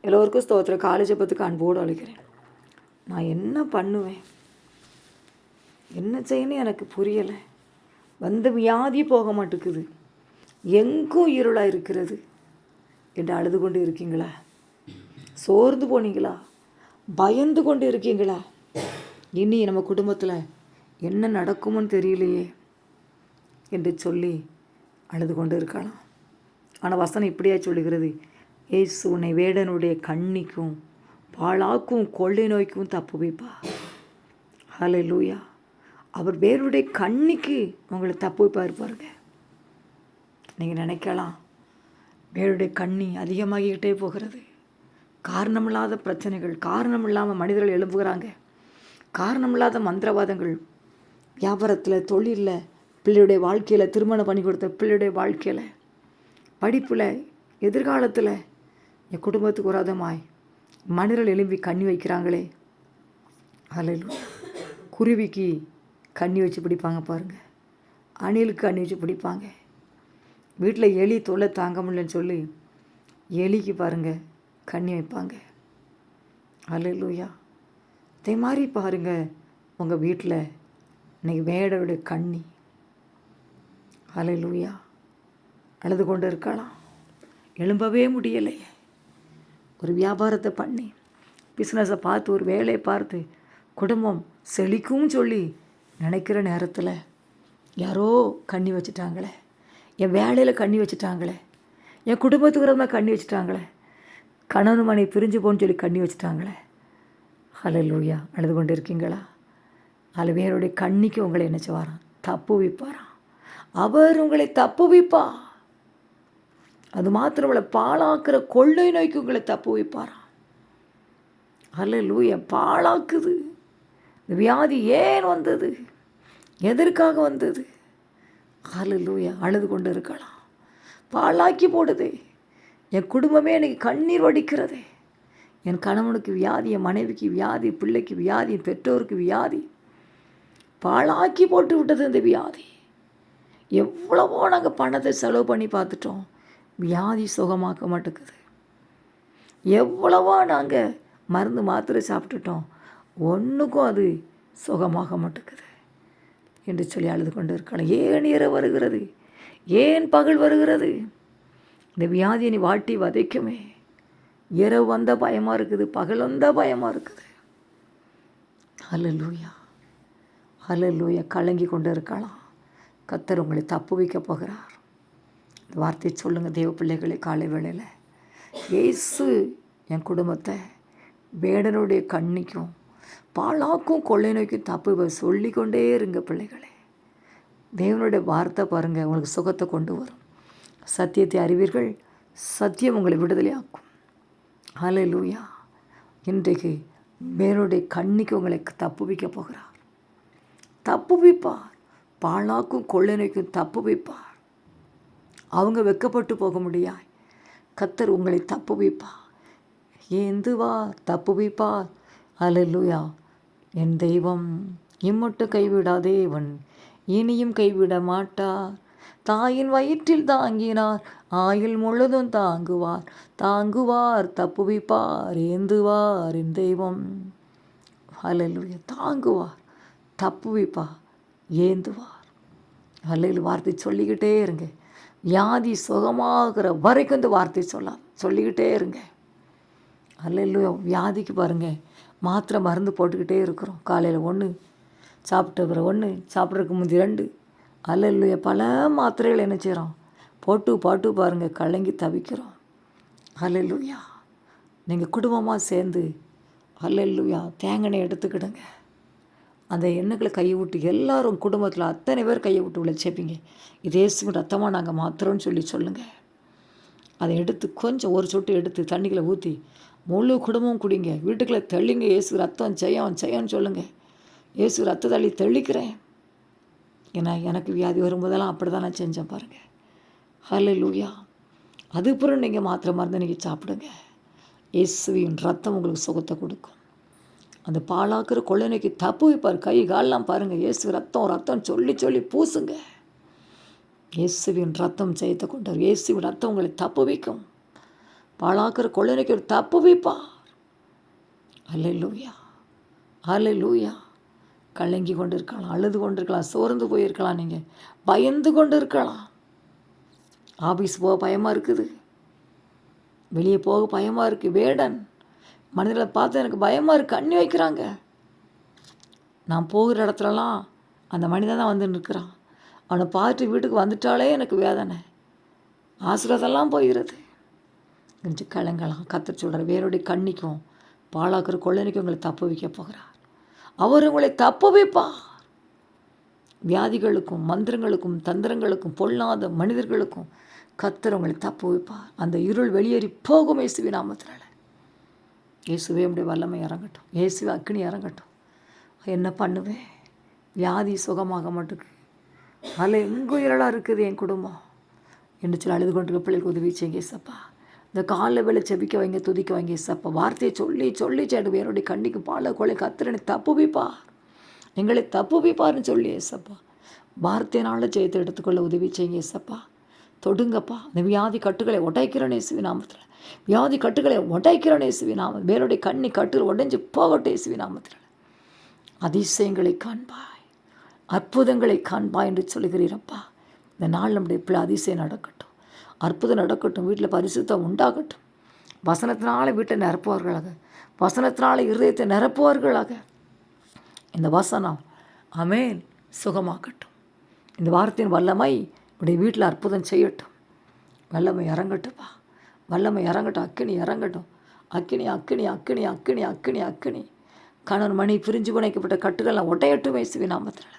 எல்லோருக்கும் ஸ்தோத்திர காலேஜை பற்றி அன்போடு அழைக்கிறேன். நான் என்ன பண்ணுவேன்? என்ன செய்யணும் எனக்கு புரியலை. வந்த வியாதி போக மாட்டேங்குது. எங்கும் இருளாக இருக்கிறது? என்று அழுது கொண்டு இருக்கீங்களா? சோர்ந்து போனீங்களா? பயந்து கொண்டு இருக்கீங்களா? இனி நம்ம குடும்பத்தில் என்ன நடக்குமோன்னு தெரியலையே என்று சொல்லி அழுது கொண்டு இருக்கலாம். ஆனால் வசனம் இப்படியா சொல்லுகிறது? ஏசு உன்னை வேடனுடைய கண்ணிக்கும் பாழாக்கும் கொள்ளை நோய்க்கும் தப்பு வைப்பா ஹலே லூயா அவர் வேறுடைய கண்ணிக்கு உங்களை தப்பு வைப்பா பாருங்க. நீங்கள் நினைக்கலாம் வேறுடைய கண்ணி அதிகமாகிக்கிட்டே போகிறது. காரணமில்லாத பிரச்சனைகள் காரணம் இல்லாமல் மனிதர்கள் எழுப்புகிறாங்க காரணமில்லாத மந்திரவாதங்கள் வியாபாரத்தில் தொழிலில் பிள்ளையுடைய வாழ்க்கையில் திருமணம் பண்ணி கொடுத்த பிள்ளையுடைய வாழ்க்கையில் படிப்பில் எதிர்காலத்தில் என் குடும்பத்துக்கு உராதமாய் மனிதர்கள் எழும்பி கண்ணி வைக்கிறாங்களே. அதில் குருவிக்கு கண்ணி வச்சு பிடிப்பாங்க பாருங்கள் அணிலுக்கு கண்ணி வச்சு பிடிப்பாங்க. வீட்டில் எலி தொல்லை தாங்க முடியலன்னு சொல்லி எலிக்கு பாருங்கள் கண்ணி வைப்பாங்க. அல்லூயா அதே மாதிரி பாருங்கள் உங்கள் வீட்டில் இன்னைக்கு வேடருடைய கண்ணி. அலையிலூயா அழுது கொண்டு இருக்கலாம். எழும்பவே முடியலையே. ஒரு வியாபாரத்தை பண்ணி. பிஸ்னஸை பார்த்து ஒரு வேலையை பார்த்து குடும்பம் செழிக்கும் சொல்லி நினைக்கிற நேரத்தில் யாரோ கண்ணி வச்சுட்டாங்களே. என் வேலையில் கண்ணி வச்சுட்டாங்களே. என் குடும்பத்துக்கு கண்ணி வச்சுட்டாங்களே. கணவன் மனை பிரிஞ்சு போன்னு சொல்லி கண்ணி வச்சுட்டாங்களே. ஹலோ லூயா அழுது கொண்டு இருக்கீங்களா? அதில் வேறுடைய கண்ணிக்கு உங்களை என்ன செய்வாராம்? தப்பு வைப்பாராம் அவர் உங்களை தப்பு வைப்பா அது மாத்திரம் உங்களை பாழாக்குற கொள்ளை நோய்க்கு உங்களை தப்பு வைப்பாராம் அல்ல லூயா பாழாக்குது. இந்த வியாதி ஏன் வந்தது? எதற்காக வந்தது? அல்ல லூயா அழுது கொண்டு இருக்கலாம். பாழாக்கி போடுதே. என் குடும்பமே எனக்கு கண்ணீர் வடிக்கிறதே. என் கணவனுக்கு வியாதி என் மனைவிக்கு வியாதி பிள்ளைக்கு வியாதி என் பெற்றோருக்கு வியாதி. பாழாக்கி போட்டு விட்டது இந்த வியாதி. எவ்வளவோ நாங்கள் பணத்தை செலவு பண்ணி பார்த்துட்டோம். வியாதி சுகமாக்க மாட்டேங்குது எவ்வளவோ நாங்கள் மருந்து மாத்திரை சாப்பிட்டுட்டோம். ஒன்றுக்கும் அது சுகமாக மாட்டேங்குது என்று சொல்லி அழுது கொண்டு இருக்கலாம் ஏன் இரவு வருகிறது? ஏன் பகல் வருகிறது? இந்த வியாதியை நீ வாட்டி வதைக்குமே. இரவு வந்த பயமாக இருக்குது பகல் வந்த பயமாக இருக்குது. ஹலலூயா ஹலலூயா கலங்கி கொண்டு இருக்கலாம் கத்தர் உங்களை தப்பு வைக்க போகிறார். வார்த்தை வார்த்தையை சொல்லுங்கள் தேவ பிள்ளைகளை காலை வேளையில். ஏசு என் குடும்பத்தை வேடனுடைய கண்ணிக்கும் பாழாக்கும் கொள்ளை நோய்க்கும் தப்பு சொல்லிக்கொண்டே இருங்க பிள்ளைகளே. தேவனுடைய வார்த்தை பாருங்கள் உங்களுக்கு சுகத்தை கொண்டு வரும். சத்தியத்தை அறிவீர்கள் சத்தியம் உங்களை விடுதலையாக்கும். ஹலே லூயா இன்றைக்கு மேலுடைய கண்ணிக்கு உங்களை தப்பு வைக்க போகிறார். தப்பு வைப்பார். பாழாக்கும் கொள்ளை நோய்க்கும் தப்பு வைப்பார். அவங்க வெக்கப்பட்டு போக முடியாய் கத்தர் உங்களை தப்பு வைப்பார். ஏந்துவார் தப்பு வைப்பார். அலலுயா என் தெய்வம் இம்மட்டும் கைவிடாதேவன் இனியும் கைவிட மாட்டார். தாயின் வயிற்றில் தாங்கினார். ஆயுள் முழுதும் தாங்குவார். தாங்குவார் தப்புவிப்பார் ஏந்துவார் என் தெய்வம். அலையிலுய தாங்குவார் தப்புவிப்பார் ஏந்துவார். அலையில் வார்த்தை சொல்லிக்கிட்டே இருங்க. வியாதி சுகமாகிற வரைக்கும் இந்த வார்த்தை சொல்லலாம் சொல்லிக்கிட்டே இருங்க. அல்ல வியாதிக்கு பாருங்கள் மாத்திரை மருந்து போட்டுக்கிட்டே இருக்கிறோம். காலையில் ஒன்று சாப்பிட்ட பிறகு ஒன்று சாப்பிட்றதுக்கு முந்தி ரெண்டு. அல்ல பல மாத்திரைகள் என்ன செய்கிறோம் போட்டு பாட்டு பாருங்கள் கலங்கி தவிக்கிறோம். அல்லல்லுயா நீங்கள் குடும்பமாக சேர்ந்து அல்லல்லுயா தேங்கனை எடுத்துக்கிடுங்க. அந்த எண்ணெய்களை கையை விட்டு எல்லாரும் குடும்பத்தில் அத்தனை பேர் கையை விட்டு விளைச்சேப்பீங்க இதே ரத்தமாக நாங்கள் மாத்திரம்னு சொல்லி சொல்லுங்கள் அதை எடுத்து கொஞ்சம் ஒரு சொட்டு எடுத்து தண்ணிகளை ஊற்றி முழு குடும்பம் குடிங்க. வீட்டுக்குள்ளே தெளிங்க. இயேசு ரத்தம் செய்யும் ஜெயம்னு சொல்லுங்கள் இயேசு ரத்த தள்ளி தெளிக்கிறேன். ஏன்னா எனக்கு வியாதி வரும்போதெல்லாம் அப்படி தான் நான் செஞ்சேன் பாருங்கள் ஹலோ லூயா அதுக்கப்புறம் நீங்கள் மாத்திரை மருந்து நீங்கள் சாப்பிடுங்க. இயேசுவின் ரத்தம் உங்களுக்கு சுகத்தை கொடுக்கும். அந்த பாலாக்குற கொள்ளனைக்கு தப்பு வைப்பார். கை காலெலாம் பாருங்கள் இயேசு ரத்தம் ரத்தம் சொல்லி சொல்லி பூசுங்க. இயேசுவின் ரத்தம் ஜெயத்தை கொண்டார். இயேசுவின் ரத்தம் உங்களை தப்பு வைக்கும். பாழாக்குற கொள்ளனைக்கு ஒரு தப்பு வைப்பார். அல்ல லூயா அல்ல லூயா கலங்கி கொண்டு இருக்கலாம் அழுது கொண்டு இருக்கலாம் சோர்ந்து போயிருக்கலாம் நீங்கள் பயந்து கொண்டு இருக்கலாம் ஆஃபீஸ் போக பயமாக இருக்குது. வெளியே போக பயமாக இருக்குது வேடன். மனிதர்களை பார்த்து எனக்கு பயமாக இருக்குது கண்ணி வைக்கிறாங்க. நான் போகிற இடத்துலலாம் அந்த மனிதன் தான் வந்து நிற்கிறான். அவனை பார்த்துட்டு வீட்டுக்கு வந்துட்டாலே எனக்கு வேதனை. ஆசிரியதெல்லாம் போயிடுது. கொஞ்சம் கலங்கலாம். கத்திர சொல்கிற வேறுடைய கண்ணிக்கும் பாழாக்கிற கொள்ளனைக்கும் உங்களை தப்பு வைக்க போகிறார். அவர் உங்களை தப்பு வைப்பார். வியாதிகளுக்கும் மந்திரங்களுக்கும் தந்திரங்களுக்கும் பொல்லாத மனிதர்களுக்கும் கத்தர் உங்களை தப்பு வைப்பார். அந்த இருள் வெளியேறி போகும் இயேசுவி நாமத்தினால. இயேசுவே உடைய வல்லமை இறங்கட்டும் இயேசுவே அக்னி இறங்கட்டும் என்ன பண்ணுவேன் வியாதி சுகமாக மாட்டுக்கு அதில் எங்கும் இருளாக இருக்குது என் குடும்பம் என்ன சொல்லி அழுது கொண்டு பிள்ளைக்கு உதவி செய்யுங்க ஏசப்பா இந்த காலில் வேலை செபிக்க வைங்க துதிக்க வைங்க சப்பா வார்த்தையை சொல்லி சொல்லி சேடு என்னுடைய கண்ணிக்கு பால கொலை கத்திரனை தப்பு வைப்பார் எங்களை தப்பு வைப்பார்னு சொல்லி ஏசப்பா வார்த்தையினால ஜெயத்தை எடுத்துக்கொள்ள உதவி செய்யுங்க ஏசப்பா தொடுங்கப்பா. இந்த வியாதி கட்டுகளை உடைக்கிறனே இயேசுவி நாமத்தில் வியாதி கட்டுகளை உடைக்கிறனே இயேசுவி நாம வேறுடைய கண்ணி கட்டுகள் உடைஞ்சு போகட்டும் இயேசுவி நாமத்தில் அதிசயங்களை காண்பாய். அற்புதங்களை காண்பாய் என்று சொல்கிறீரப்பா இந்த நாள் நம்முடைய பிள்ளை அதிசயம் நடக்கட்டும். அற்புதம் நடக்கட்டும். வீட்டில் பரிசுத்தம் உண்டாகட்டும். வசனத்தினால வீட்டை நிரப்புவார்களாக வசனத்தினால இருதயத்தை நிரப்புவார்களாக இந்த வசனம் அமேன். சுகமாகட்டும். இந்த வார்த்தையின் வல்லமை உடைய வீட்டில் அற்புதம் செய்யட்டும். வல்லமை இறங்கட்டும்ப்பா வல்லமை இறங்கட்டும் அக்கினி இறங்கட்டும். அக்கினி அக்கினி அக்கினி அக்கினி அக்கினி அக்கினி. கணவன் மணி பிரிஞ்சு பிணைக்கப்பட்ட கட்டுகள்லாம் ஒட்டையட்டும் வயசுவி நாமத்தினால.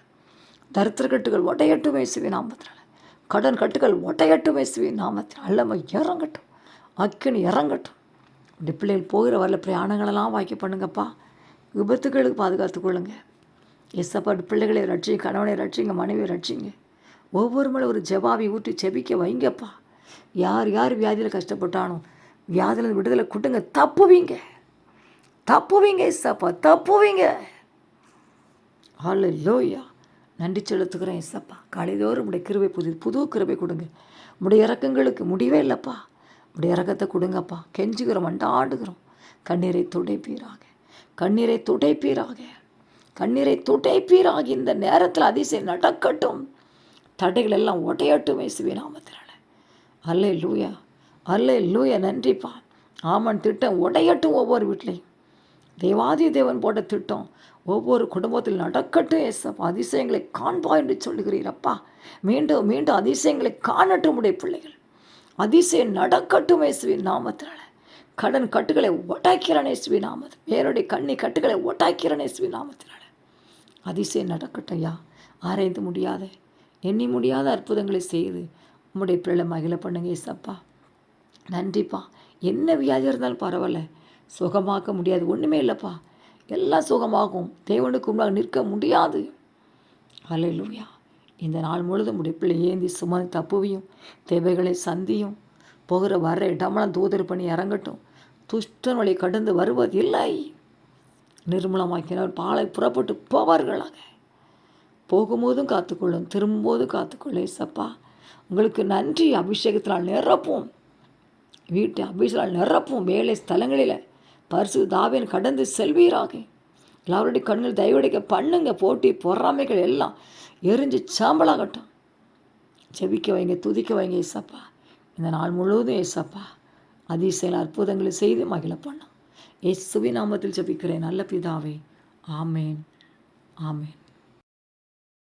தரித்திர கட்டுகள் ஒட்டையட்டும் வயசுவி நாமத்தினால. கடன் கட்டுகள் ஒட்டையட்டும் வயசுவி நாமத்தினால். வல்லமை இறங்கட்டும். அக்கினி இறங்கட்டும். இந்த பிள்ளைகள் போகிற வரல பிரயாணங்களெல்லாம் வாய்க்க பண்ணுங்கப்பா. விபத்துகளுக்கு பாதுகாத்துக் கொள்ளுங்க. எஸ்ஸப்பா பிள்ளைகளை ரட்சிங்க கணவனை ரட்சிங்க மனைவியை ரட்சிங்க. ஒவ்வொரு முறை ஒரு ஜெபாவி ஊற்றி செபிக்க வைங்கப்பா. யார் யார் வியாதியில் கஷ்டப்பட்டானோ வியாதியில் விடுதலை கொடுங்க தப்புவீங்க. தப்புவீங்க எஸ்ஸப்பா தப்புவீங்க. ஆள் லோயா நன்றி செலுத்துக்கிறேன் இசப்பா. காலைதோறும் உடைய கிருபை புது புது கிருபை கொடுங்க. உடைய இறக்கங்களுக்கு முடிவே இல்லைப்பா. உடைய இறக்கத்தை கொடுங்கப்பா. கெஞ்சுகிறோம் அண்டாடுகிறோம் கண்ணீரை துடைப்பீராக. கண்ணீரை துடைப்பீராக. கண்ணீரை துடைப்பீராக. இந்த நேரத்தில் அதிசயம் நடக்கட்டும். தடைகள் எல்லாம் உடையட்டும் இயேசுவே நாமத்தினால. அல்லே லூயா அல்லே லூயா நன்றிப்பா ஆமன் திட்டம் உடையட்டும் ஒவ்வொரு வீட்லையும். தேவாதி தேவன் போட்ட திட்டம் ஒவ்வொரு குடும்பத்தில் நடக்கட்டும் ஏசப்பா அதிசயங்களை காண்பா என்று சொல்லுகிறீரப்பா மீண்டும் மீண்டும் அதிசயங்களை காணட்டும் உடைய பிள்ளைகள். அதிசயம் நடக்கட்டும் இயேசுவின் நாமத்தினால. கடன் கட்டுகளை ஒட்டாக்கிறேன் இயேசுவி நாமத் வேறுடைய கண்ணி கட்டுகளை ஒட்டாக்கிறேன் இயேசுவி நாமத்தினால. அதிசயம் நடக்கட்டும் ஐயா. ஆராய்ந்து முடியாதே. எண்ணி முடியாத அற்புதங்களை செய்து உம்முடைய பிள்ளை மகிழ பண்ணுங்க ஏசப்பா. நன்றிப்பா. என்ன வியாதி இருந்தாலும் பரவாயில்ல. சுகமாக்க முடியாது. ஒன்றுமே இல்லைப்பா. எல்லாம் சுகமாகும். தேவனுக்கு முன்பாக நிற்க முடியாது. அலையிலுயா இந்த நாள் முழுதும் உடைய பிள்ளை ஏந்தி சுமந்து தப்புவியும் தேவைகளை சந்தியும். போகிற வர இடமெல்லாம் தூதர் பண்ணி இறங்கட்டும். துஷ்டன் வழி கடந்து வருவதில்லை. நிர்மூலமாக்கினவர் பாலை புறப்பட்டு போவார்களாக. போகும்போதும் காத்துக்கொள்ளும் திரும்பும்போதும் காத்துக்கொள்ளும் ஏசப்பா. உங்களுக்கு நன்றி அபிஷேகத்தினால் நிரப்பும். வீட்டு அபிஷேகத்தால் நிரப்பும் வேலை ஸ்தலங்களில். பரிசு தாவியன் கடந்து செல்வீராக. எல்லாருடைய கண்கள் தயவடைக்க பண்ணுங்க போட்டி பொறாமைகள் எல்லாம் எரிஞ்சு சாம்பலாகட்டும். செபிக்க வைங்க துதிக்க வைங்க ஏசப்பா. இந்த நாள் முழுவதும் ஏசப்பா அதிசயம் அற்புதங்களை செய்து மகிழ பண்ணும். ஏசுவி நாமத்தில் ஜபிக்கிறேன் நல்ல பிதாவே. ஆமேன். ஆமேன்.